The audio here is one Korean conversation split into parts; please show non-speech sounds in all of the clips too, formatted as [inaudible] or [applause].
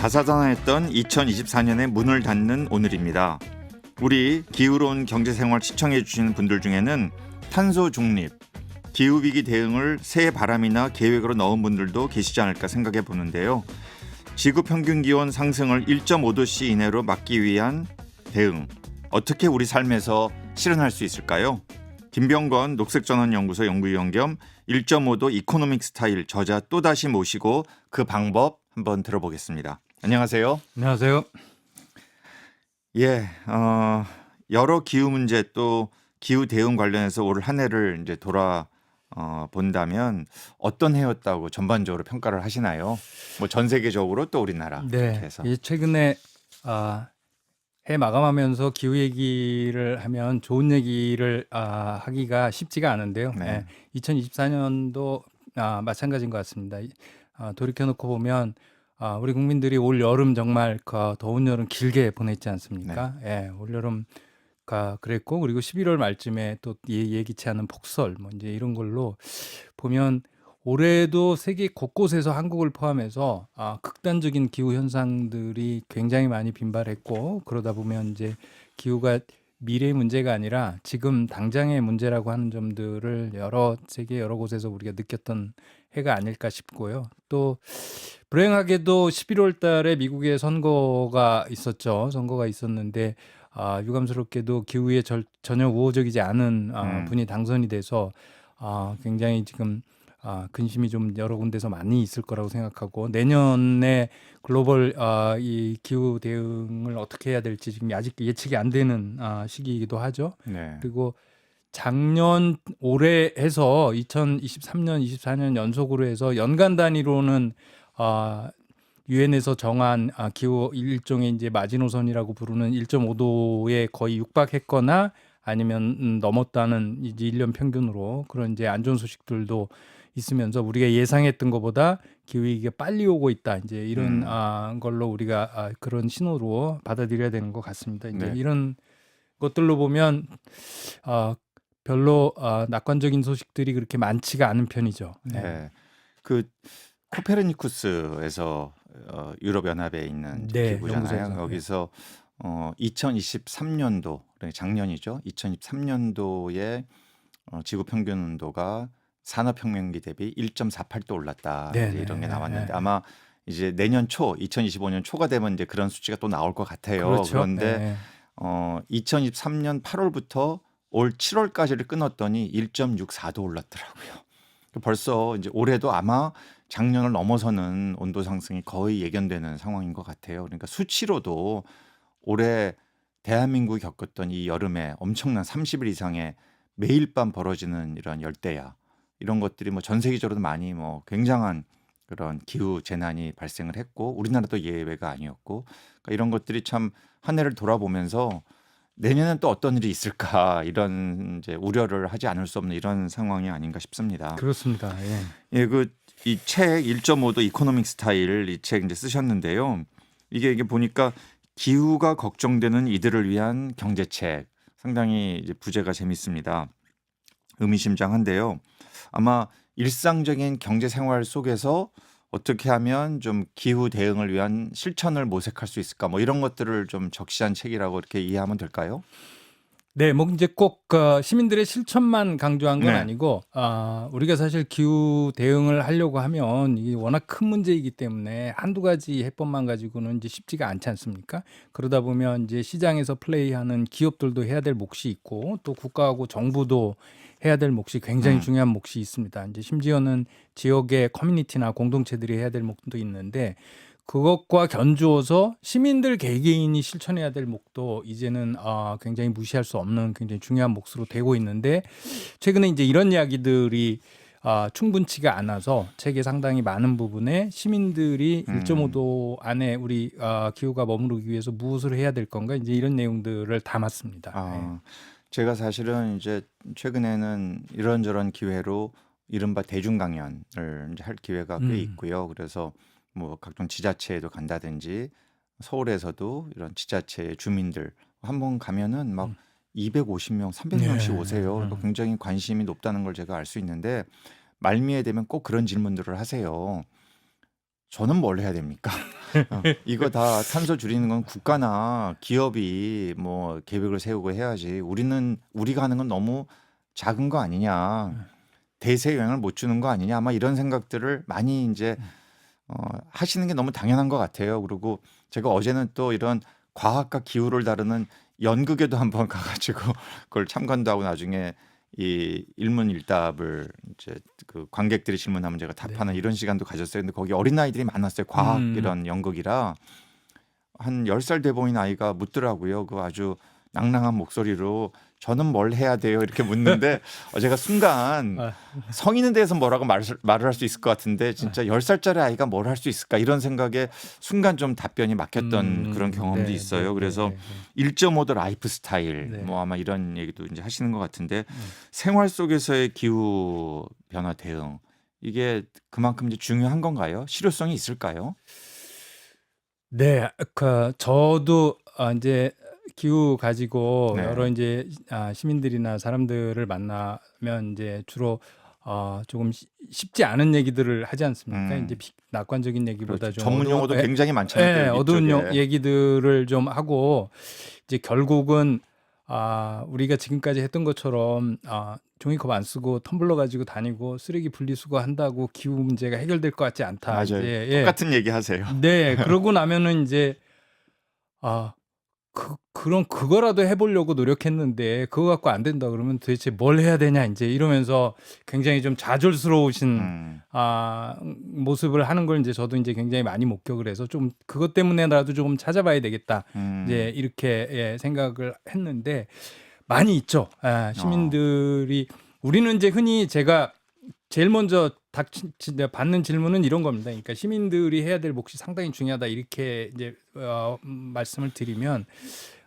다사다난했던 2024년의 문을 닫는 오늘입니다. 우리 기후로운 경제생활 시청해 주시는 분들 중에는 탄소 중립, 기후 위기 대응을 새 바람이나 계획으로 넣은 분들도 계시지 않을까 생각해 보는데요. 지구 평균 기온 상승을 1.5도씨 이내로 막기 위한 대응, 어떻게 우리 삶에서 실현할 수 있을까요? 김병건 녹색전환연구소 연구위원 겸 1.5도 이코노믹 스타일 저자 또다시 모시고 그 방법 한번 들어보겠습니다. 안녕하세요. 안녕하세요. 예, 어, 여러 기후 문제 또 기후 대응 관련해서 올 한 해를 이제 돌아 어, 본다면 어떤 해였다고 전반적으로 평가를 하시나요? 뭐 전 세계적으로 또 우리나라 이렇게 네, 해서 이 최근에 아, 해 마감하면서 기후 얘기를 하면 좋은 얘기를 아, 하기가 쉽지가 않은데요. 네. 2024년도 아, 마찬가지인 것 같습니다. 이- 아, 돌이켜놓고 보면 아, 우리 국민들이 올 여름 정말 그 더운 여름 길게 보냈지 않습니까? 네. 예, 올 여름 가 그랬고 그리고 11월 말쯤에 또 예- 예기치 않은 폭설 뭐 이제 이런 걸로 보면 올해도 세계 곳곳에서 한국을 포함해서 아, 극단적인 기후 현상들이 굉장히 많이 빈발했고 그러다 보면 이제 기후가 미래의 문제가 아니라 지금 당장의 문제라고 하는 점들을 여러 세계 여러 곳에서 우리가 느꼈던 해가 아닐까 싶고요. 또 불행하게도 11월 달에 미국의 선거가 있었죠. 선거가 있었는데 아, 유감스럽게도 기후에 절, 전혀 우호적이지 않은 아, 음. 분이 당선이 돼서 아, 굉장히 지금 아, 근심이 좀 여러 군데서 많이 있을 거라고 생각하고 내년에 글로벌 아, 이 기후 대응을 어떻게 해야 될지 지금 아직 예측이 안 되는 아, 시기이기도 하죠. 네. 그리고 작년 올해 해서 2023년 24년 연속으로 해서 연간 단위로는 아 유엔에서 정한 아, 기후 일종의 이제 마지노선이라고 부르는 1.5도에 거의 육박했거나 아니면 음, 넘었다는 이제 1년 평균으로 그런 이제 안 좋은 소식들도 있으면서 우리가 예상했던 것보다 기후 위기가 빨리 오고 있다. 이제 이런 음. 아, 걸로 우리가 아, 그런 신호로 받아들여야 되는 것 같습니다. 이제 네. 이런 것들로 보면 아, 별로 아, 낙관적인 소식들이 그렇게 많지가 않은 편이죠. 네. 네. 그 코페르니쿠스에서 어, 유럽 연합에 있는 네, 기구잖아요. 연구소에서. 거기서 어, 2023년도 그러니까 작년이죠. 2023년도에 어, 지구 평균 온도가 산업혁명기 대비 1.48도 올랐다. 네, 이제 이런 게 네, 나왔는데 네. 아마 이제 내년 초 2025년 초가 되면 이제 그런 수치가 또 나올 것 같아요. 그렇죠. 그런데 네. 어 2023년 8월부터 올 7월까지를 끊었더니 1.64도 올랐더라고요. 벌써 이제 올해도 아마 작년을 넘어서는 온도 상승이 거의 예견되는 상황인 것 같아요. 그러니까 수치로도 올해 대한민국이 겪었던 이 여름에 엄청난 30일 이상의 매일 밤 벌어지는 이런 열대야 이런 것들이 뭐 전 세계적으로도 많이 뭐 굉장한 그런 기후 재난이 발생을 했고 우리나라도 예외가 아니었고 그러니까 이런 것들이 참 한 해를 돌아보면서 내년엔 또 어떤 일이 있을까 이런 이제 우려를 하지 않을 수 없는 이런 상황이 아닌가 싶습니다. 그렇습니다. 예. 예, 그 이 책 1.5도 이코노믹 스타일 이 책 이제 쓰셨는데요. 이게 이게 보니까 기후가 걱정되는 이들을 위한 경제책 상당히 이제 부제가 재밌습니다. 의미심장한데요. 아마 일상적인 경제 생활 속에서 어떻게 하면 좀 기후 대응을 위한 실천을 모색할 수 있을까 뭐 이런 것들을 좀 적시한 책이라고 이렇게 이해하면 될까요? 네, 뭐 이제 꼭 어, 시민들의 실천만 강조한 건 네. 아니고 아, 우리가 사실 기후 대응을 하려고 하면 이게 워낙 큰 문제이기 때문에 한두 가지 해법만 가지고는 이제 쉽지가 않지 않습니까? 그러다 보면 이제 시장에서 플레이하는 기업들도 해야 될 몫이 있고 또 국가하고 정부도 해야 될 몫이 굉장히 음. 중요한 몫이 있습니다. 이제 심지어는 지역의 커뮤니티나 공동체들이 해야 될 몫도 있는데 그것과 견주어서 시민들 개개인이 실천해야 될 몫도 이제는 아, 굉장히 무시할 수 없는 굉장히 중요한 몫으로 되고 있는데 최근에 이제 이런 이야기들이 아, 충분치가 않아서 책의 상당히 많은 부분에 시민들이 음. 1.5도 안에 우리 아, 기후가 머무르기 위해서 무엇을 해야 될 건가 이제 이런 내용들을 담았습니다. 네. 아, 제가 사실은 이제 최근에는 이런저런 기회로 이른바 대중 강연을 이제 할 기회가 꽤 음. 있고요. 그래서 뭐 각종 지자체에도 간다든지 서울에서도 이런 지자체 주민들 한번 가면은 막 음. 250명, 300명씩 네. 오세요. 그러니까 음. 굉장히 관심이 높다는 걸 제가 알 수 있는데 말미에 되면 꼭 그런 질문들을 하세요. 저는 뭘 해야 됩니까? [laughs] 어, 이거 다 탄소 줄이는 건 국가나 기업이 뭐 계획을 세우고 해야지. 우리는 우리가 하는 건 너무 작은 거 아니냐. 대세 영향을 못 주는 거 아니냐. 아마 이런 생각들을 많이 이제 어, 하시는 게 너무 당연한 것 같아요. 그리고 제가 어제는 또 이런 과학과 기후를 다루는 연극에도 한번 [laughs] 가가지고 그걸 참관도 하고 나중에 이 일문일답을 이제 그 관객들이 질문하면 제가 답하는 이런 시간도 가졌어요. 근데 거기 어린 아이들이 많았어요. 과학 음. 이런 연극이라 한 10살 돼 보이는 아이가 묻더라고요. 그 아주 낭랑한 목소리로 저는 뭘 해야 돼요? 이렇게 묻는데 [laughs] 어, 제가 순간 아. 성인에 대해서 뭐라고 말, 말을 할 수 있을 것 같은데 진짜 10살짜리 아이가 뭘 할 수 있을까 이런 생각에 순간 좀 답변이 막혔던 음, 그런 경험도 네, 있어요. 네, 그래서 네, 네. 1.5도 라이프 스타일 네. 뭐 아마 이런 얘기도 이제 하시는 것 같은데 생활 속에서의 기후 변화 대응 이게 그만큼 이제 중요한 건가요? 실효성이 있을까요? 네, 그 저도 아, 이제 기후 가지고 네. 여러 이제 아, 시민들이나 사람들을 만나면 이제 주로 어, 조금 쉬- 쉽지 않은 얘기들을 하지 않습니까? 음. 이제 비- 낙관적인 얘기보다 그렇죠. 좀 전문 어두운- 용어도 예, 굉장히 많잖아요. 예, 또 어두운. 용- 얘기들을 좀 하고 이제 결국은 아, 우리가 지금까지 했던 것처럼 아, 종이컵 안 쓰고 텀블러 가지고 다니고 쓰레기 분리수거 한다고 기후 문제가 해결될 것 같지 않다. 맞아요. 이제, 예. 똑같은 얘기 하세요. 네, [laughs] 그러고 나면은 이제 아, 그 그럼 그거라도 해보려고 노력했는데 그거 갖고 안 된다 그러면 도대체 뭘 해야 되냐 이제 이러면서 굉장히 좀 좌절스러우신 음. 아 모습을 하는 걸 이제 저도 이제 굉장히 많이 목격을 해서 좀 그것 때문에라도 조금 찾아봐야 되겠다 음. 이제 이렇게 예, 생각을 했는데 많이 있죠. 어. 아, 시민들이 우리는 이제 흔히 제가 제일 먼저 닥 받는 질문은 이런 겁니다. 그러니까 시민들이 해야 될 몫이 상당히 중요하다 이렇게 이제 어, 음, 말씀을 드리면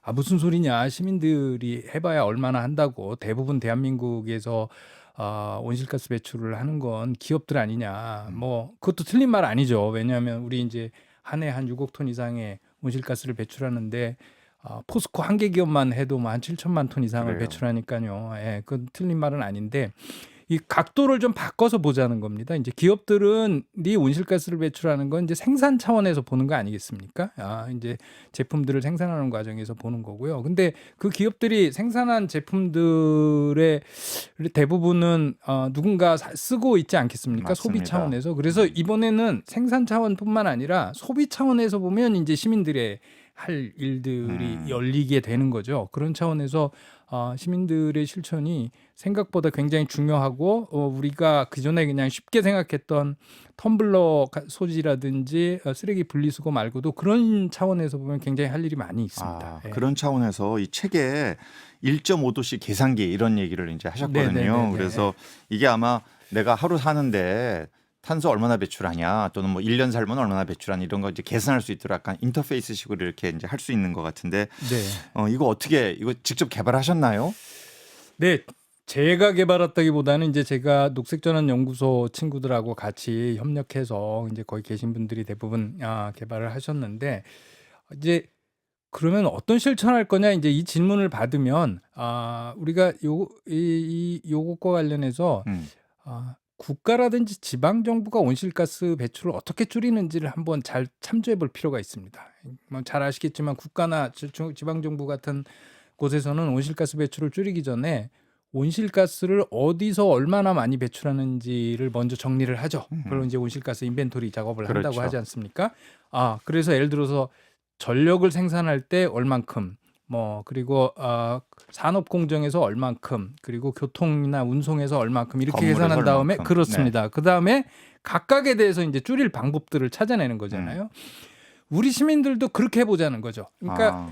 아 무슨 소리냐 시민들이 해봐야 얼마나 한다고 대부분 대한민국에서 아, 온실가스 배출을 하는 건 기업들 아니냐. 뭐 그것도 틀린 말 아니죠. 왜냐하면 우리 이제 한 해 한 6억 톤 이상의 온실가스를 배출하는데 아, 포스코 한 개 기업만 해도 뭐한 7천만 톤 이상을 그래요. 배출하니까요. 예, 그건 틀린 말은 아닌데 이 각도를 좀 바꿔서 보자는 겁니다. 이제 기업들은 이 온실가스를 배출하는 건 이제 생산 차원에서 보는 거 아니겠습니까? 아, 이제 제품들을 생산하는 과정에서 보는 거고요. 근데 그 기업들이 생산한 제품들의 대부분은 어, 누군가 사- 쓰고 있지 않겠습니까? 소비 맞습니다. 차원에서. 그래서 이번에는 생산 차원뿐만 아니라 소비 차원에서 보면 이제 시민들의 할 일들이 음. 열리게 되는 거죠. 그런 차원에서 어, 시민들의 실천이 생각보다 굉장히 중요하고 어, 우리가 그 전에 그냥 쉽게 생각했던 텀블러 가- 소지라든지 어, 쓰레기 분리수거 말고도 그런 차원에서 보면 굉장히 할 일이 많이 있습니다. 아, 예. 그런 차원에서 이 책에 1.5도씨 계산기 이런 얘기를 이제 하셨거든요. 네네네네. 그래서 이게 아마 내가 하루 사는데 탄소 얼마나 배출하냐 또는 뭐 1년 살면 얼마나 배출하냐 이런 거 이제 계산할 수 있도록 약간 인터페이스식으로 이렇게 이제 할 수 있는 것 같은데 네. 어, 이거 어떻게 이거 직접 개발하셨나요? 네, 제가 개발했다기보다는 이제 제가 녹색전환 연구소 친구들하고 같이 협력해서 이제 거기 계신 분들이 대부분 아, 개발을 하셨는데 이제 그러면 어떤 실천할 거냐 이제 이 질문을 받으면 아 우리가 요이 이, 요것과 관련해서 음. 아, 국가라든지 지방 정부가 온실가스 배출을 어떻게 줄이는지를 한번 잘 참조해 볼 필요가 있습니다. 뭐잘 아시겠지만 국가나 지- 지방 정부 같은 곳에서는 온실가스 배출을 줄이기 전에 온실가스를 어디서 얼마나 많이 배출하는지를 먼저 정리를 하죠. 음. 그걸 이제 온실가스 인벤토리 작업을 그렇죠. 한다고 하지 않습니까? 아, 그래서 예를 들어서 전력을 생산할 때 얼만큼 뭐 그리고 어, 산업 공정에서 얼만큼 그리고 교통이나 운송에서 얼만큼 이렇게 건물에서 계산한 다음에 얼만큼. 그렇습니다. 그 다음에 각각에 대해서 이제 줄일 방법들을 찾아내는 거잖아요. 우리 시민들도 그렇게 해보자는 거죠. 그러니까 아,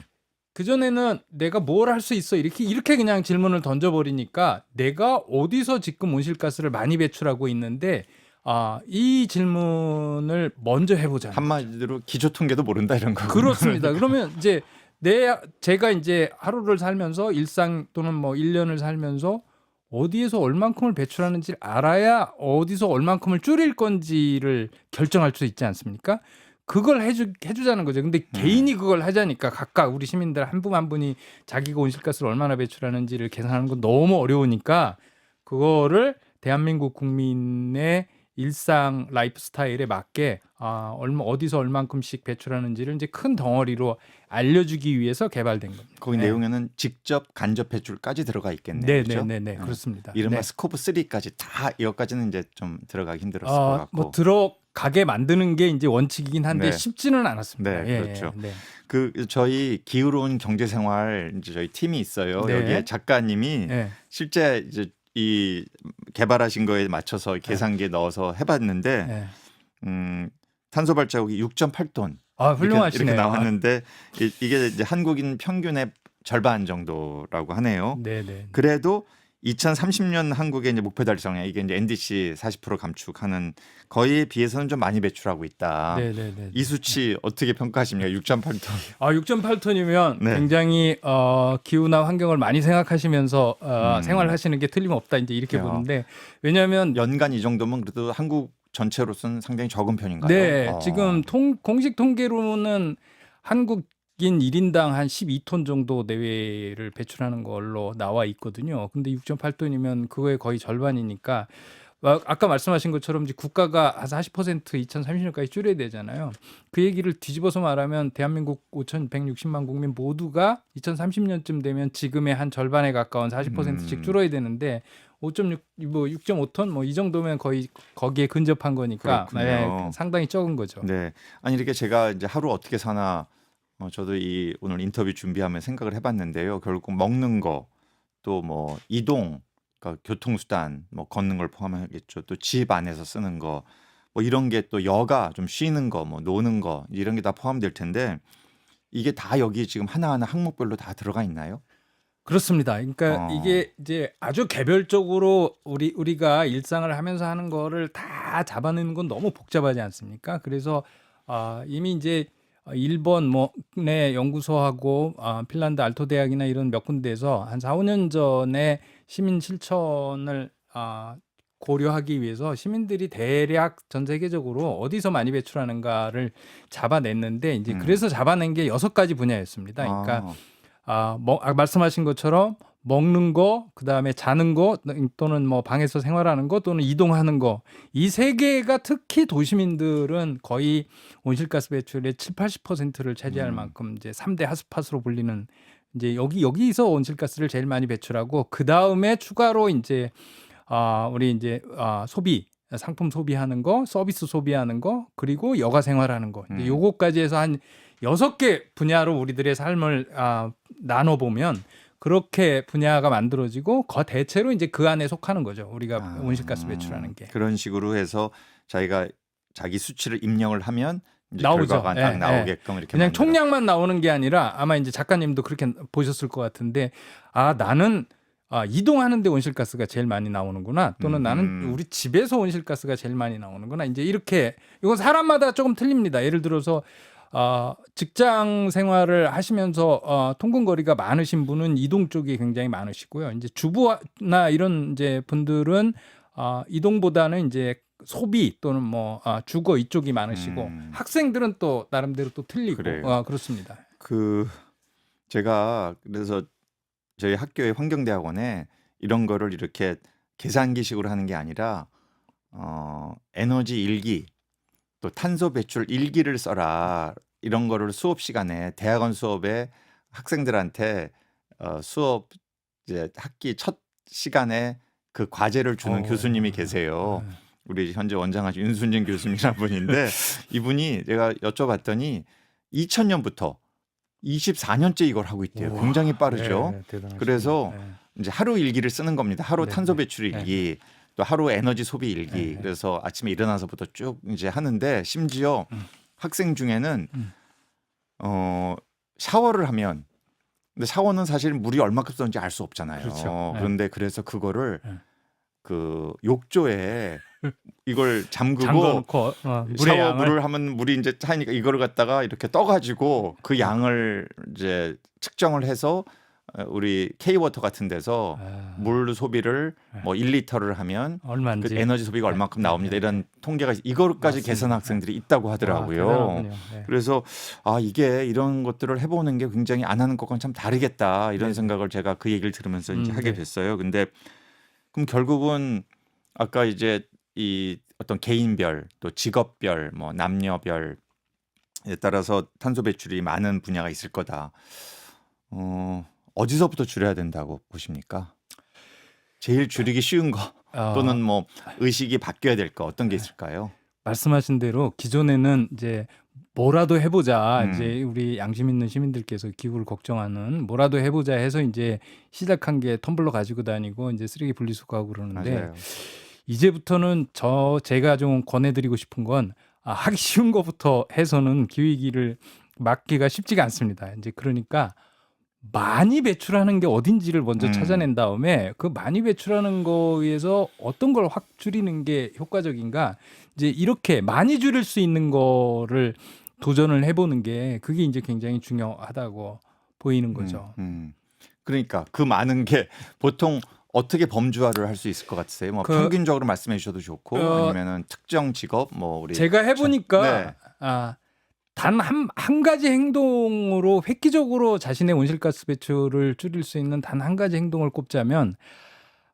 그 전에는 내가 뭘 할 수 있어 이렇게 이렇게 그냥 질문을 던져버리니까 내가 어디서 지금 온실가스를 많이 배출하고 있는데 아 이 질문을 먼저 해보자. 한마디로 기초 통계도 모른다 이런 거. 그렇습니다. 그러면 이제 내 제가 이제 하루를 살면서 일상 또는 뭐 1년을 살면서 어디에서 얼만큼을 배출하는지 알아야 어디서 얼만큼을 줄일 건지를 결정할 수 있지 않습니까? 그걸 해주 해주자는 거죠. 근데 개인이 그걸 하자니까 각각 우리 시민들 한 분 한 분이 자기가 온실가스를 얼마나 배출하는지를 계산하는 건 너무 어려우니까 그거를 대한민국 국민의 일상 라이프 스타일에 맞게 아, 얼마 어디서 얼만큼씩 배출하는지를 이제 큰 덩어리로 알려주기 위해서 개발된 겁니다. 거기 네. 내용에는 직접 간접 배출까지 들어가 있겠네요. 네, 그렇죠? 네, 네, 네, 어. 그렇습니다. 이른바 네. 스코프 3까지 다 이것까지는 이제 좀 들어가기 힘들었을 것 어, 같고. 뭐 들어가게 만드는 게 이제 원칙이긴 한데 네. 쉽지는 않았습니다. 네, 예, 그렇죠. 네. 그 저희 기울어온 경제 생활 이제 저희 팀이 있어요. 네. 여기에 작가님이 네. 실제 이제 이 개발하신 거에 맞춰서 계산기에 넣어서 해봤는데 네. 음, 탄소 발자국이 6.8톤 아, 이렇게, 훌륭하시네요. 이렇게 나왔는데 이, 이게 이제 한국인 평균의 절반 정도라고 하네요. 네, 네. 그래도 2030년 한국의 이제 목표 달성에 이게 이제 NDC 40% 감축하는 거의에 비해서는 좀 많이 배출하고 있다. 네, 네, 네. 이 수치 어떻게 평가하십니까? 6.8톤. 아, 6.8톤이면 네. 굉장히 어, 기후나 환경을 많이 생각하시면서 어, 음. 생활하시는 게 틀림없다 이제 이렇게 야. 보는데 왜냐하면 연간 이 정도면 그래도 한국 전체로서는 상당히 적은 편인가요? 네, 어. 지금 통, 공식 통계로는 한국 인 1인당 한 12톤 정도 내외를 배출하는 걸로 나와 있거든요. 근데 6.8톤이면 그거의 거의 절반이니까 아, 아까 말씀하신 것처럼 이제 국가가 한 40% 2030년까지 줄여야 되잖아요. 그 얘기를 뒤집어서 말하면 대한민국 5,160만 국민 모두가 2030년쯤 되면 지금의 한 절반에 가까운 40%씩 음. 줄어야 되는데 5.6, 뭐 6.5톤 뭐 이 정도면 거의 거기에 근접한 거니까. 네, 상당히 적은 거죠. 네. 아니 이렇게 제가 이제 하루 어떻게 사나 어, 저도 이 오늘 인터뷰 준비하면 생각을 해봤는데요. 결국 먹는 거 또 뭐 이동, 그러니까 교통수단, 뭐 걷는 걸 포함하겠죠. 또 집 안에서 쓰는 거, 뭐 이런 게 또 여가 좀 쉬는 거, 뭐 노는 거 이런 게 다 포함될 텐데 이게 다 여기 지금 하나하나 항목별로 다 들어가 있나요? 그렇습니다. 그러니까 어. 이게 이제 아주 개별적으로 우리 우리가 일상을 하면서 하는 거를 다 잡아내는 건 너무 복잡하지 않습니까? 그래서 아, 이미 이제 일본 뭐내 연구소하고 아, 핀란드 알토 대학이나 이런 몇 군데에서 한 4, 5년 전에 시민 실천을 아, 고려하기 위해서 시민들이 대략 전 세계적으로 어디서 많이 배출하는가를 잡아냈는데 이제 음. 그래서 잡아낸 게 여섯 가지 분야였습니다. 그러니까 아, 아, 뭐, 아, 말씀하신 것처럼 먹는 거, 그 다음에 자는 거, 또는 뭐 방에서 생활하는 거, 또는 이동하는 거. 이 세 개가 특히 도시민들은 거의 온실가스 배출의 7, 80%를 차지할 음. 만큼 이제 3대 핫스팟으로 불리는 이제 여기, 여기서 온실가스를 제일 많이 배출하고, 그 다음에 추가로 이제, 아, 우리 이제, 아, 소비, 상품 소비하는 거, 서비스 소비하는 거, 그리고 여가 생활하는 거. 음. 요거까지 해서 한 여섯 개 분야로 우리들의 삶을 아, 나눠 보면 그렇게 분야가 만들어지고 거 대체로 이제 그 안에 속하는 거죠. 우리가 아, 온실가스 배출하는 게. 그런 식으로 해서 자기가 자기 수치를 입력을 하면 나오죠. 결과가 예, 딱 예. 나오게끔 이렇게 그냥 만들어. 총량만 나오는 게 아니라 아마 이제 작가님도 그렇게 보셨을 것 같은데 아 나는 아, 이동하는데 온실가스가 제일 많이 나오는구나 또는 음. 나는 우리 집에서 온실가스가 제일 많이 나오는구나 이제 이렇게 이건 사람마다 조금 틀립니다 예를 들어서 어, 직장 생활을 하시면서 어, 통근 거리가 많으신 분은 이동 쪽이 굉장히 많으시고요 이제 주부나 이런 이제 분들은 어, 이동보다는 이제 소비 또는 뭐 아, 주거 이쪽이 많으시고 음. 학생들은 또 나름대로 또 틀리고 그래요. 아, 그렇습니다. 그 제가 그래서 저희 학교의 환경대학원에 이런 거를 이렇게 계산기식으로 하는 게 아니라 어 에너지 일기 또 탄소 배출 일기를 써라 이런 거를 수업 시간에 대학원 수업에 학생들한테 어 수업 이제 학기 첫 시간에 그 과제를 주는 어. 교수님이 계세요. 네. 우리 현재 원장하신 윤순진 교수님이라는 분인데 [laughs] 이분이 제가 여쭤봤더니 2000년부터 24년째 이걸 하고 있대요. 우와. 굉장히 빠르죠. 네, 네. 그래서 네. 이제 하루 일기를 쓰는 겁니다. 하루 네, 탄소 네. 배출 일기, 또 하루 에너지 소비 일기. 네, 네. 그래서 아침에 일어나서부터 쭉 이제 하는데 심지어 음. 학생 중에는 음. 어 샤워를 하면 근데 샤워는 사실 물이 얼마큼 썼는지 알 수 없잖아요. 그렇죠. 네. 그런데 그래서 그거를 네. 그 욕조에 이걸 잠그고 잠궈놓고 어, 물의 샤워 양을 물을 하면 물이 이제 차니까 이거를 갖다가 이렇게 떠가지고 그 양을 이제 측정을 해서 어, 우리 K-워터 같은 데서 아, 물 소비를 네. 뭐 1리터를 하면 얼마인지 그 에너지 소비가 네. 얼마큼 나옵니다. 네. 이런 통계가 있- 이거까지. 계산 학생들이 있다고 와, 하더라고요. 대단하군요. 네. 그래서 아 이게 이런 것들을 해보는 게 굉장히 안 하는 것과는 참 다르겠다 이런 네. 생각을 제가 그 얘기를 들으면서 이제 음, 하게 네. 됐어요. 근데 그럼 결국은 아까 이제 이 어떤 개인별 또 직업별 뭐 남녀별에 따라서 탄소 배출이 많은 분야가 있을 거다. 어, 어디서부터 줄여야 된다고 보십니까? 제일 줄이기 쉬운 거 아, 또는 뭐 의식이 바뀌어야 될 거 어떤 게 있을까요? 말씀하신 대로 기존에는 이제 뭐라도 해보자 음. 이제 우리 양심 있는 시민들께서 기후를 걱정하는 뭐라도 해보자 해서 이제 시작한 게 텀블러 가지고 다니고 이제 쓰레기 분리수거하고 그러는데 맞아요. 이제부터는 저 제가 좀 권해드리고 싶은 건 아, 하기 쉬운 것부터 해서는 기후 위기를 막기가 쉽지가 않습니다. 이제 그러니까 많이 배출하는 게 어딘지를 먼저 음. 찾아낸 다음에 그 많이 배출하는 거에서 어떤 걸 확 줄이는 게 효과적인가 이제 이렇게 많이 줄일 수 있는 거를 도전을 해보는 게 그게 이제 굉장히 중요하다고 보이는 거죠. 음, 음. 그러니까 그 많은 게 보통 어떻게 범주화를 할 수 있을 것 같으세요? 뭐 그- 평균적으로 말씀해 주셔도 좋고 어, 아니면은 특정 직업 뭐 우리 제가 해보니까 네. 아, 단한 한 가지 행동으로 획기적으로 자신의 온실가스 배출을 줄일 수 있는 단 한 가지 행동을 꼽자면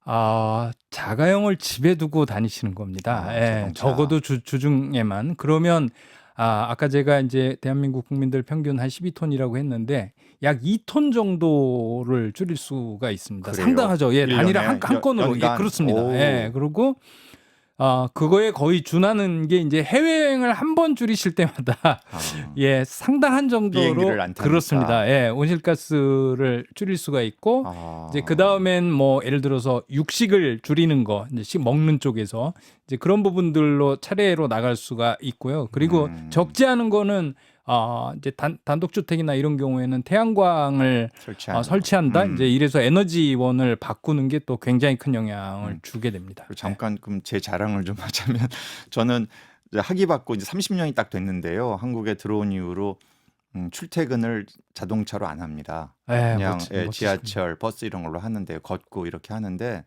아, 자가용을 집에 두고 다니시는 겁니다. 아, 예. 적어도 주, 주중에만 그러면 아, 아까 제가 이제 대한민국 국민들 평균 한 12톤이라고 했는데 약 2톤 정도를 줄일 수가 있습니다. 그래요? 상당하죠. 예, 단위를? 한, 한 연- 건으로 예, 연간? 그렇습니다. 오. 예, 그리고 아, 그거에 거의 준하는 게 이제 해외여행을 한 번 줄이실 때마다 아, [laughs] 예, 상당한 정도로 비행기를 안 타니까. 그렇습니다. 예, 온실가스를 줄일 수가 있고 아. 이제 그 다음엔 뭐 예를 들어서 육식을 줄이는 거, 이제 식 먹는 쪽에서 이제 그런 부분들로 차례로 나갈 수가 있고요. 그리고 음. 적지 않은 거는 아 이제 단, 단독주택이나 이런 경우에는 태양광을 설치하는 어, 설치한다. 음. 이제 이래서 에너지원을 바꾸는 게 또 굉장히 큰 영향을 음. 주게 됩니다. 잠깐 그럼 제 자랑을 좀 [laughs] 하자면 저는 이제 학위 받고 이제 30년이 딱 됐는데요. 한국에 들어온 이후로 음, 출퇴근을 자동차로 안 합니다. 예, 그냥 멋지- 예. 지하철, 버스 이런 걸로 하는데 걷고 이렇게 하는데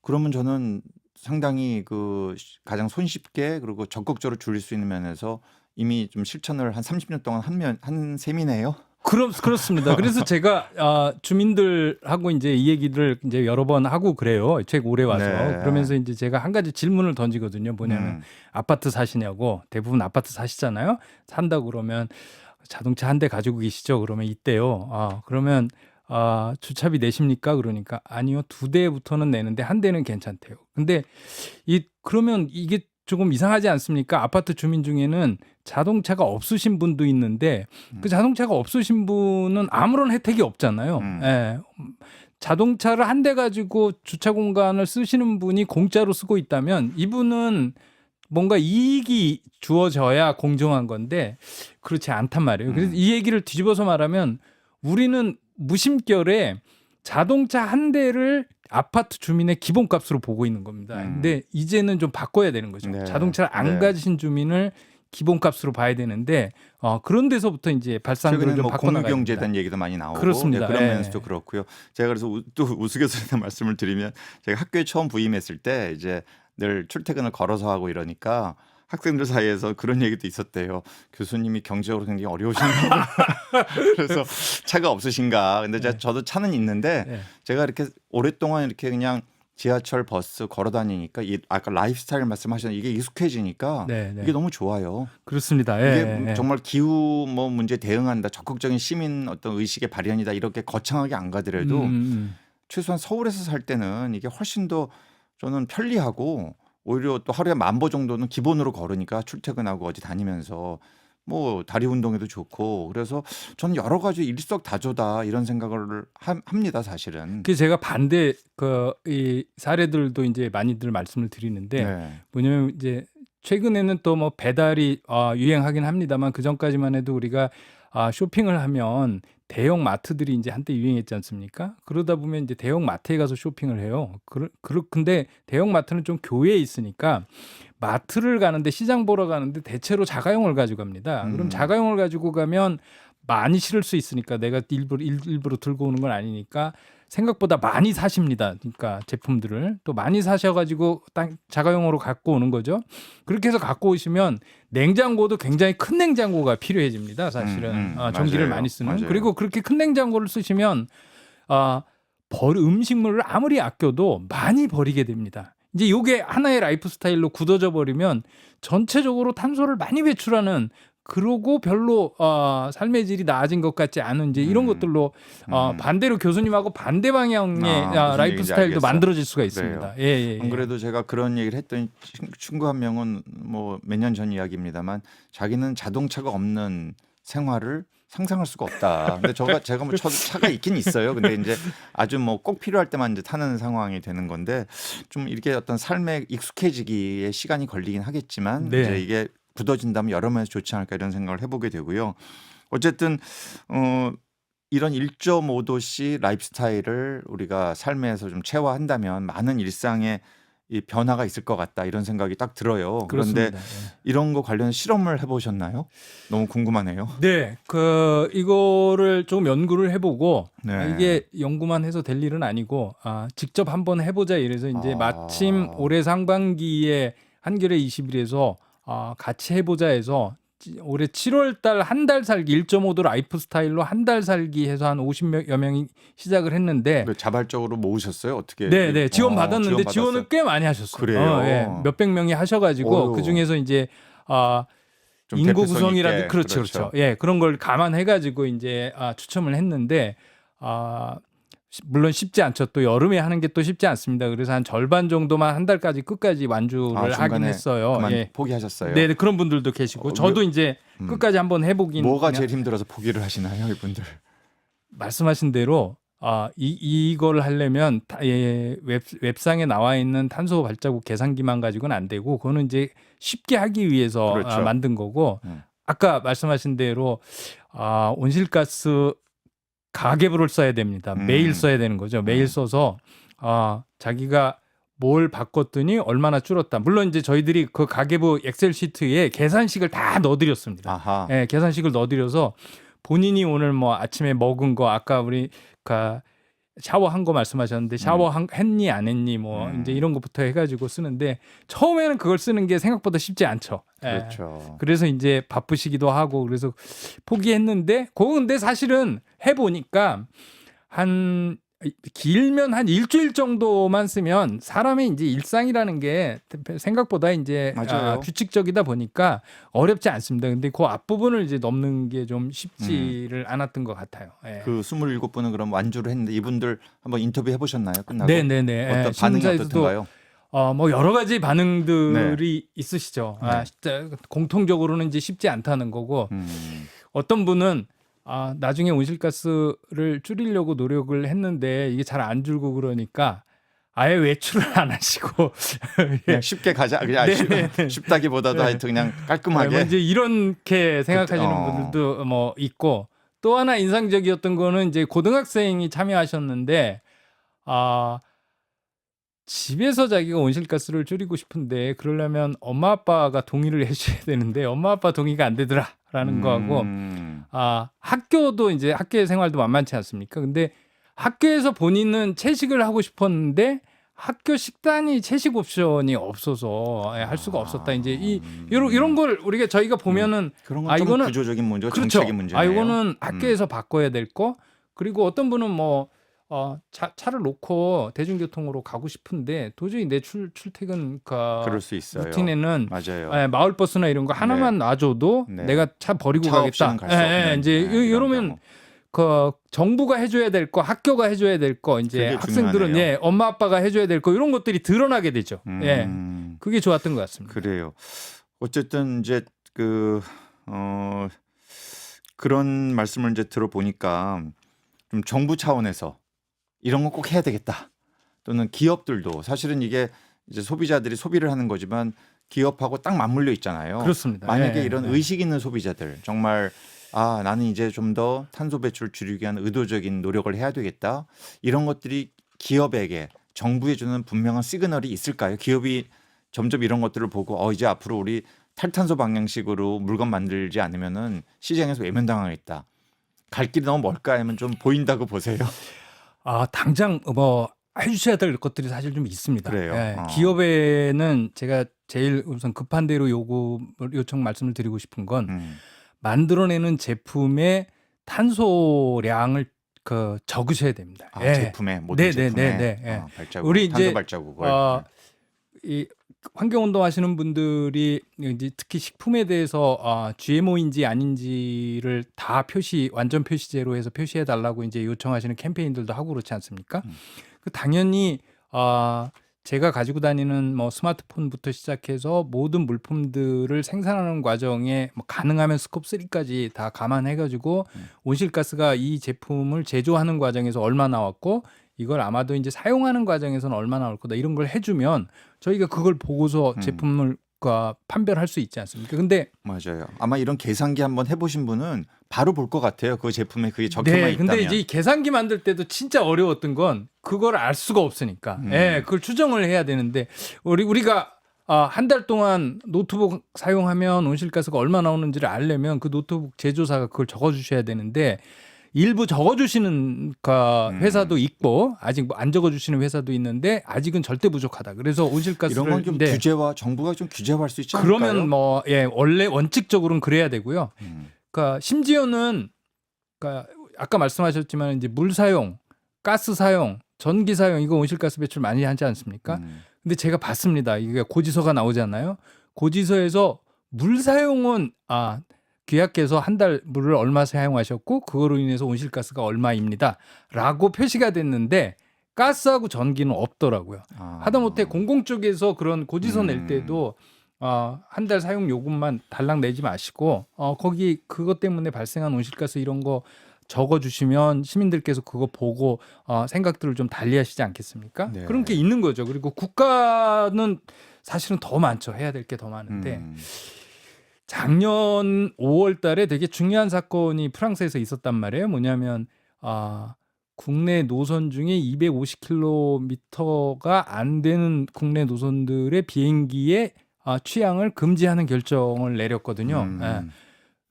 그러면 저는 상당히 그 시- 가장 손쉽게 그리고 적극적으로 줄일 수 있는 면에서 이미 좀 실천을 한 30년 동안 한면 한 셈이네요. 그럼 그렇습니다. 그래서 [laughs] 제가 아, 주민들하고 이제 이 얘기를 이제 여러 번 하고 그래요. 책 오래 와서 네. 그러면서 이제 제가 한 가지 질문을 던지거든요. 뭐냐면 음, 아파트 사시냐고 대부분 아파트 사시잖아요. 산다 그러면 자동차 한 대 가지고 계시죠? 그러면 있대요. 아 그러면 아 주차비 내십니까? 그러니까 아니요 두 대부터는 내는데 한 대는 괜찮대요. 근데 이 그러면 이게 조금 이상하지 않습니까? 아파트 주민 중에는 자동차가 없으신 분도 있는데 그 자동차가 없으신 분은 아무런 혜택이 없잖아요. 음. 예. 자동차를 한 대 가지고 주차 공간을 쓰시는 분이 공짜로 쓰고 있다면 이분은 뭔가 이익이 주어져야 공정한 건데 그렇지 않단 말이에요. 그래서 음. 이 얘기를 뒤집어서 말하면 우리는 무심결에 자동차 한 대를 아파트 주민의 기본값으로 보고 있는 겁니다. 음. 근데 이제는 좀 바꿔야 되는 거죠. 네. 자동차를 안 네. 가지신 주민을 기본값으로 봐야 되는데 어, 그런 데서부터 이제 최근에 좀뭐 대한 얘기도 많이 나오고 그렇습니다. 네, 그런 예. 면에서도 그렇고요. 제가 그래서 우, 또 우스갯소리나 [laughs] 말씀을 드리면 제가 학교에 처음 부임했을 때 이제 늘 출퇴근을 걸어서 하고 이러니까 학생들 사이에서 그런 얘기도 있었대요. 교수님이 경제적으로 굉장히 어려우신가 [laughs] 그래서 차가 없으신가. 근데 네. 저도 차는 있는데 네. 제가 이렇게 오랫동안 이렇게 그냥 지하철, 버스 걸어 다니니까 이 아까 라이프스타일 말씀하셨는데 이게 익숙해지니까 네, 네. 이게 너무 좋아요. 그렇습니다. 이게 예, 예. 정말 기후 뭐 문제 대응한다, 적극적인 시민 어떤 의식의 발현이다 이렇게 거창하게 안 가더라도 음, 음. 최소한 서울에서 살 때는 이게 훨씬 더 저는 편리하고 오히려 또 하루에 만 보 정도는 기본으로 걸으니까 출퇴근하고 어디 다니면서 뭐 다리 운동에도 좋고 그래서 저는 여러 가지 일석다조다 이런 생각을 하- 합니다 사실은. 그 제가 반대 그 이 사례들도 이제 많이들 말씀을 드리는데 네. 뭐냐면 이제 최근에는 또 뭐 배달이 아, 유행하긴 합니다만 그 전까지만 해도 우리가 아, 쇼핑을 하면 대형 마트들이 이제 한때 유행했지 않습니까? 그러다 보면 이제 대형 마트에 가서 쇼핑을 해요. 그러, 그러, 근데 대형 마트는 좀 교외에 있으니까 마트를 가는데 시장 보러 가는데 대체로 자가용을 가지고 갑니다. 음. 그럼 자가용을 가지고 가면 많이 실을 수 있으니까 내가 일부러 일- 일부러 들고 오는 건 아니니까 생각보다 많이 사십니다. 그러니까 제품들을 또 많이 사셔가지고 딱 자가용으로 갖고 오는 거죠. 그렇게 해서 갖고 오시면 냉장고도 굉장히 큰 냉장고가 필요해집니다. 사실은 음, 음, 아, 전기를 맞아요. 많이 쓰는 맞아요. 그리고 그렇게 큰 냉장고를 쓰시면 아, 벌 음식물을 아무리 아껴도 많이 버리게 됩니다. 이제 요게 하나의 라이프 스타일로 굳어져 버리면 전체적으로 탄소를 많이 배출하는 그러고 별로 어, 삶의 질이 나아진 것 같지 않은 이제 이런 음. 것들로 어, 음. 반대로 교수님하고 반대 방향의 아, 아, 라이프 스타일도. 만들어질 수가 있습니다. 예, 예, 예. 안 그래도 제가 그런 얘기를 했더니 친- 친구 한 명은 뭐 몇 년 전 이야기입니다만 자기는 자동차가 없는 생활을 상상할 수가 없다. 근데 저가 제가 뭐 차가 있긴 있어요. 근데 이제 아주 뭐 꼭 필요할 때만 이제 타는 상황이 되는 건데 좀 이렇게 어떤 삶에 익숙해지기에 시간이 걸리긴 하겠지만 네. 이제 이게 굳어진다면 여러 면에서 좋지 않을까 이런 생각을 해보게 되고요. 어쨌든 어 이런 1.5도씨 라이프 스타일을 우리가 삶에서 좀 체화한다면 많은 일상에 이 변화가 있을 것 같다 이런 생각이 딱 들어요. 그런데 그렇습니다. 예. 이런 거 관련 실험을 해보셨나요? 너무 궁금하네요. 네, 그 이거를 좀 연구를 해보고 네. 아, 이게 연구만 해서 될 일은 아니고 아, 직접 한번 해보자 이래서 이제 아. 마침 올해 상반기에 한겨레 20일에서 아, 같이 해보자 해서 지- 올해 7월 달 한 달 살기 1.5도 라이프 스타일로 한 달 살기 해서 한 50여 명이 시작을 했는데 그 자발적으로 모으셨어요? 어떻게? 네, 네. 지원 어, 받았는데 지원 지원을 받았어요? 꽤 많이 하셨어요. 그래요? 어, 예. 몇백 명이 하셔가지고. 그 중에서 이제 아좀 인구 구성이라든 있게, 그렇죠, 그렇죠, 예, 그런 걸 감안해가지고 이제 아, 추첨을 했는데 아 시- 물론 쉽지 않죠. 또 여름에 하는 게 또 쉽지 않습니다. 그래서 한 절반 정도만 한 달까지 끝까지 완주를 아, 하긴 했어요. 예. 포기하셨어요. 네, 네, 그런 분들도 계시고 어, 저도 이제 음. 끝까지 한번 해보긴 뭐가 그냥 제일 힘들어서 포기를 하시나요, 이분들? 말씀하신 대로 아, 이 이걸 하려면 다- 예, 웹 웹상에 나와 있는 탄소 발자국 계산기만 가지고는 안 되고 그거는 이제 쉽게 하기 위해서 그렇죠. 아, 만든 거고 음. 아까 말씀하신 대로 아, 온실가스 가계부를 써야 됩니다. 음. 매일 써야 되는 거죠. 매일 음. 써서 아, 자기가 뭘 바꿨더니 얼마나 줄었다. 물론 이제 저희들이 그 가계부 엑셀 시트에 계산식을 다 넣어드렸습니다. 아하. 예, 계산식을 넣어드려서 본인이 오늘 뭐 아침에 먹은 거 아까 우리 그 샤워한 거 말씀하셨는데 샤워 한, 했니 안 했니 뭐 음. 이제 이런 것부터 해가지고 쓰는데 처음에는 그걸 쓰는 게 생각보다 쉽지 않죠. 예. 그렇죠. 그래서 이제 바쁘시기도 하고 그래서 포기했는데 그거 근데 사실은 해보니까 한 길면 한 일주일 정도만 쓰면 사람의 이제 일상이라는 게 생각보다 이제. 아, 규칙적이다 보니까 어렵지 않습니다. 근데 그 앞부분을 이제 넘는 게 좀 쉽지를 않았던 것 같아요. 예. 그 27분은 그럼 완주를 했는데 이분들 한번 인터뷰 해 보셨나요? 끝나고? 네 네 네. 어떤 예, 반응이 심사에서도 어떻던가요? 어, 뭐 여러 가지 반응들이 네. 있으시죠. 아, 네. 진짜 공통적으로는 이제 쉽지 않다는 거고 음. 어떤 분은 아, 나중에 온실가스를 줄이려고 노력을 했는데 이게 잘 안 줄고 그러니까 아예 외출을 안 하시고 [laughs] 그냥 쉽게 가자. 그냥 네, 쉽, 네, 네. [laughs] 쉽다기보다도 네. 하여튼 그냥 뭐 깔끔하게. 이제 이렇게 생각하시는 어. 분들도 뭐 있고 또 하나 인상적이었던 거는 이제 고등학생이 참여하셨는데 아 집에서 자기가 온실가스를 줄이고 싶은데 그러려면 엄마 아빠가 동의를 [laughs] 해줘야 되는데 엄마 아빠 동의가 안 되더라라는 거하고 음. 아 학교도 이제 학교의 생활도 만만치 않습니까? 근데 학교에서 본인은 채식을 하고 싶었는데 학교 식단이 채식 옵션이 없어서 예, 할 수가 없었다. 이제 이 음. 이런 이런 걸 우리가 저희가 보면은 그런 아, 건좀 이거는- 구조적인 문제고 그렇죠. 정책의 문제네요. 아 이거는 학교에서 바꿔야 될 거. 그리고 어떤 분은 뭐 어, 차, 차를 놓고 대중교통으로 가고 싶은데 도저히 내 출, 출퇴근 그 그럴 수 있어요. 루틴에는 맞아요. 예, 마을 버스나 이런 거 하나만 놔줘도 네. 내가 차 버리고 차 가겠다. 없이는 갈수 예, 없는. 예, 이제 네, 이- 이런 이러면 경우. 그 정부가 해줘야 될 거, 학교가 해줘야 될 거, 이제 그게 학생들은 중요하네요. 예, 엄마 아빠가 해줘야 될 거 이런 것들이 드러나게 되죠. 예, 음. 그게 좋았던 것 같습니다. 그래요. 어쨌든 이제 그 어, 그런 말씀을 이제 들어보니까 좀 정부 차원에서 이런 거꼭 해야 되겠다. 또는 기업들도 사실은 이게 이제 소비자들이 소비를 하는 거지만 기업하고 딱 맞물려 있잖아요. 그렇습니다. 만약에 예, 이런 예. 의식 있는 소비자들 정말 아 나는 이제 좀 더 탄소 배출 줄이기 위한 의도적인 노력을 해야 되겠다 이런 것들이 기업에게 정부에 주는 분명한 시그널이 있을까요? 기업이 점점 이런 것들을 보고 어 이제 앞으로 우리 탈탄소 방향식으로 물건 만들지 않으면은 시장에서 외면당하겠다. 갈 길이 너무 멀까 하면 좀 보인다고 보세요. [laughs] 아 당장 뭐 해주셔야 될 것들이 사실 좀 있습니다. 그래요? 예, 어. 기업에는 제가 제일 우선 급한 대로 요구 요청 말씀을 드리고 싶은 건 음. 만들어내는 제품의 탄소량을 그 적으셔야 됩니다. 아, 예. 제품에 모든 네, 네, 제품에 네, 네, 예. 어, 발자국, 우리 탄소 이제, 발자국을 어, 이 환경 운동 하시는 분들이 이제 특히 식품에 대해서 아, GMO인지 아닌지를 다 표시 완전 표시제로 해서 표시해 달라고 이제 요청하시는 캠페인들도 하고 그렇지 않습니까? 음. 그 당연히 아 제가 가지고 다니는 뭐 스마트폰부터 시작해서 모든 물품들을 생산하는 과정에 뭐 가능하면 스콥 3까지 다 감안해 가지고 음. 온실가스가 이 제품을 제조하는 과정에서 얼마 나왔고 이걸 아마도 이제 사용하는 과정에서는 얼마 나올 거다 이런 걸 해주면 저희가 그걸 보고서 음. 제품을 과 판별할 수 있지 않습니까? 근데 맞아요. 아마 이런 계산기 한번 해보신 분은 바로 볼 것 같아요. 그 제품에 그게 적혀만 네, 있다면. 근데 이제 이 계산기 만들 때도 진짜 어려웠던 건 그걸 알 수가 없으니까. 음. 예, 그걸 추정을 해야 되는데 우리 우리가 아, 한 달 동안 노트북 사용하면 온실가스가 얼마 나오는지를 알려면 그 노트북 제조사가 그걸 적어 주셔야 되는데 일부 적어 주시는 음. 회사도 있고 아직 뭐안 적어 주시는 회사도 있는데 아직은 절대 부족하다. 그래서 온실가스를 이런 건좀 네, 규제와 정부가 좀 규제할 수 있지 않을까요? 그러면 뭐 예, 원래 원칙적으로는 그래야 되고요. 음. 그러니까 심지어는 그러니까 아까 말씀하셨지만 이제 물 사용, 가스 사용, 전기 사용 이거 온실가스 배출 많이 하지 않습니까? 음. 근데 제가 봤습니다. 이게 고지서가 나오잖아요. 고지서에서 물 사용은 아 계약해서 한 달 물을 얼마 사용하셨고 그거로 인해서 온실가스가 얼마입니다라고 표시가 됐는데 가스하고 전기는 없더라고요. 아. 하다못해 공공 쪽에서 그런 고지서 낼 음. 때도 어, 한 달 사용 요금만 달랑 내지 마시고 어, 거기 그것 때문에 발생한 온실가스 이런 거 적어 주시면 시민들께서 그거 보고 어, 생각들을 좀 달리하시지 않겠습니까? 네. 그런 게 있는 거죠. 그리고 국가는 사실은 더 많죠. 해야 될 게 더 많은데 음. 작년 5월 달에 되게 중요한 사건이 프랑스에서 있었단 말이에요. 뭐냐면 아 국내 노선 중에 250km가 안 되는 국내 노선들의 비행기의 아, 취향을 금지하는 결정을 내렸거든요. 음. 예.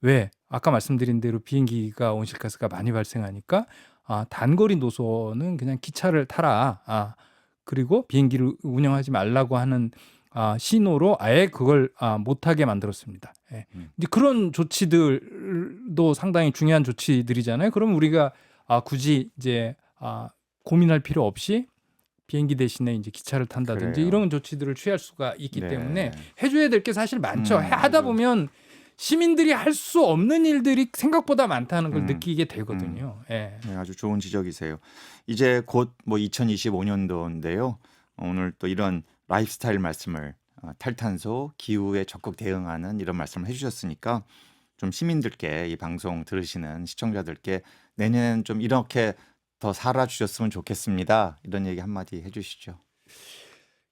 왜? 아까 말씀드린 대로 비행기가 온실가스가 많이 발생하니까 아, 단거리 노선은 그냥 기차를 타라. 아, 그리고 비행기를 운영하지 말라고 하는 아, 신호로 아예 그걸 아, 못하게 만들었습니다. 예. 음. 이제 그런 조치들도 상당히 중요한 조치들이잖아요. 그럼 우리가 아, 굳이 이제 아, 고민할 필요 없이 비행기 대신에 이제 기차를 탄다든지 그래요. 이런 조치들을 취할 수가 있기 네. 때문에 해줘야 될 게 사실 많죠. 음, 해- 하다. 보면 시민들이 할 수 없는 일들이 생각보다 많다는 걸 음, 느끼게 되거든요. 예. 네, 아주 좋은 지적이세요. 이제 곧 뭐 2025년도인데요. 오늘 또 이런 라이프스타일 말씀을 어, 탈탄소, 기후에 적극 대응하는 이런 말씀을 해주셨으니까 좀 시민들께 이 방송 들으시는 시청자들께 내년엔 좀 이렇게 더 살아주셨으면 좋겠습니다. 이런 얘기 한마디 해주시죠.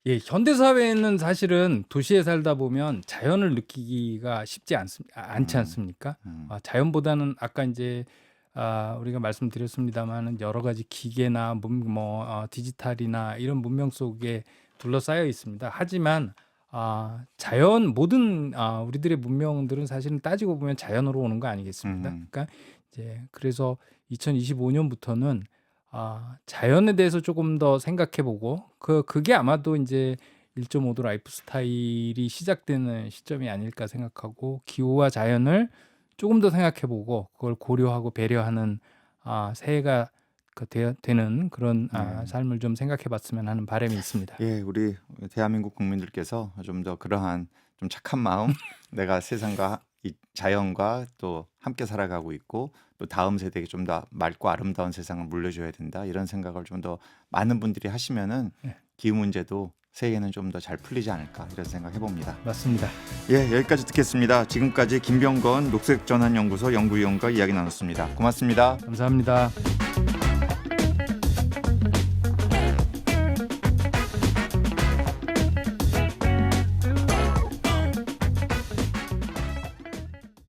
예, 현대 사회에는 사실은 도시에 살다 보면 자연을 느끼기가 쉽지 않습, 아, 않지 음. 않습니까? 음. 아, 자연보다는 아까 이제 아, 우리가 말씀드렸습니다만은 여러 가지 기계나 문, 뭐 어, 디지털이나 이런 문명 속에 둘러싸여 있습니다. 하지만 아, 자연 모든 아, 우리들의 문명들은 사실은 따지고 보면 자연으로 오는 거 아니겠습니까? 음. 그러니까 이제 그래서 2025년부터는 아, 자연에 대해서 조금 더 생각해보고 그 그게 아마도 이제 1.5도 라이프 스타일이 시작되는 시점이 아닐까 생각하고 기후와 자연을 조금 더 생각해보고 그걸 고려하고 배려하는 아, 새해가 그 되, 되는 그런 아, 네. 삶을 좀 생각해 봤으면 하는 바람이 있습니다. 예, 우리 대한민국 국민들께서 좀 더 그러한 좀 착한 마음, [laughs] 내가 세상과 이 자연과 또 함께 살아가고 있고 또 다음 세대에게 좀 더 맑고 아름다운 세상을 물려줘야 된다 이런 생각을 좀 더 많은 분들이 하시면은 네. 기후 문제도 세계는 좀 더 잘 풀리지 않을까 이런 생각 해봅니다. 맞습니다. 예, 여기까지 듣겠습니다. 지금까지 김병건 녹색전환연구소 연구위원과 이야기 나눴습니다. 고맙습니다. 감사합니다.